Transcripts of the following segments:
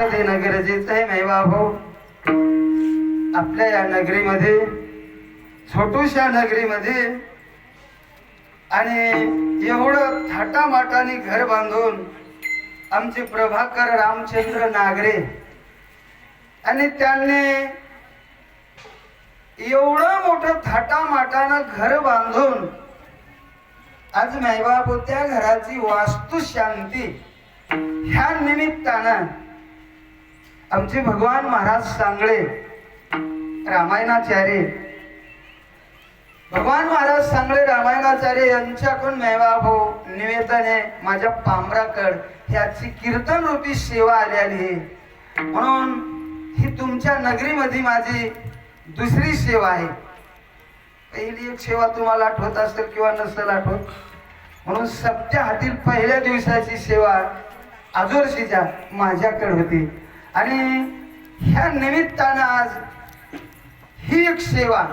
देणं गरजेचं आहे भाऊ आपल्या या नगरीमध्ये छोटूशा नगरीमध्ये आणि एवढं थाटामाटाने घर बांधून आमचे प्रभाकर रामचंद्र नागरे आणि त्यांनी एवढं मोठं थाटामाटानं घर बांधून आज मायबाप त्या घराची वास्तुशांती ह्या निमित्तानं आमचे भगवान महाराज सांगळे रामायणाचार्य. भगवान महाराज सांगळे रामायणाचार्य यांच्याकडून मेवा भाऊ निवेदन आहे माझ्या पामराकड ह्याची कीर्तन रूपी सेवा आलेली आहे. म्हणून ही तुमच्या नगरीमध्ये माझी दुसरी सेवा आहे. पहिली एक सेवा तुम्हाला आठवत असेल किंवा नसेल आठवत म्हणून सप्त्या हातील पहिल्या दिवसाची सेवा आजोरशीच्या माझ्याकडे होती. आणि ह्या निमित्तानं आज ही एक सेवा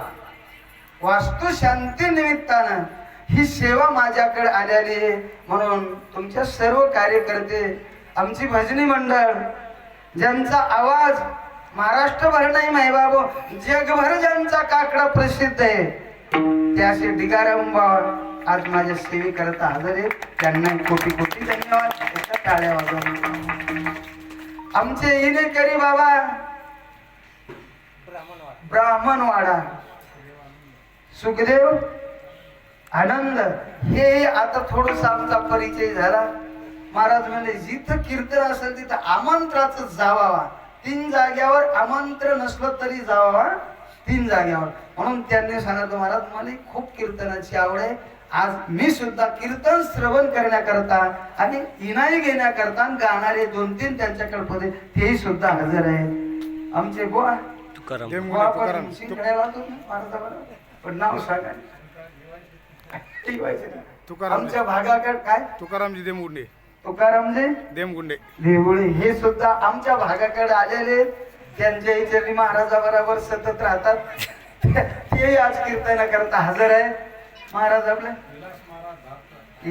वास्तुशांती निमित्तानं ही सेवा माझ्याकडे आलेली आहे. म्हणून तुमच्या सर्व कार्यकर्ते आमची भजनी मंडळ ज्यांचा आवाज महाराष्ट्रभर नाही माही जगभर ज्यांचा काकडा प्रसिद्ध आहे त्याशी असे बाबा आज माझ्या सेवेकरता हजर आहेत. त्यांना कोटी कोटी धन्यवाद. एका टाळ्या वाजवून. आमचे इनेकरी बाबा. ब्राह्मणवाडा. सुखदेव आनंद. हे आता थोडस आमचा परिचय झाला. महाराज म्हणले जिथं कीर्तन असेल तिथं आमंत्राच जावावा. तीन जाग्यावर आमंत्रण नसलं तरी जावावा. तीन जाग्यावर. म्हणून त्यांनी सांगितलं महाराज मला खूप कीर्तनाची आवड आहे. आज मी सुद्धा कीर्तन श्रवण करण्याकरता आणि इनाई घेण्याकरता आणि गाणारे दोन तीन त्यांच्याकडे पदे तेही सुद्धा हजर आहे. आमचे बुवा पण नाव सांगा. आमच्या भागाकडे काय? तुकारामजी देमगुंडे. तुकारामजी? देमगुंडे. देवळी हे सुद्धा आमच्या भागाकडे आलेले त्यांच्या इथे महाराजाबरोबर सतत राहतात. ते आज कीर्तन करता हजर आहे महाराज आपले?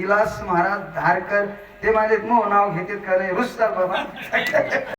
इलास महाराज धारकर. ते माझे मो नाव घेतील का नाही? रुसतात बाबा.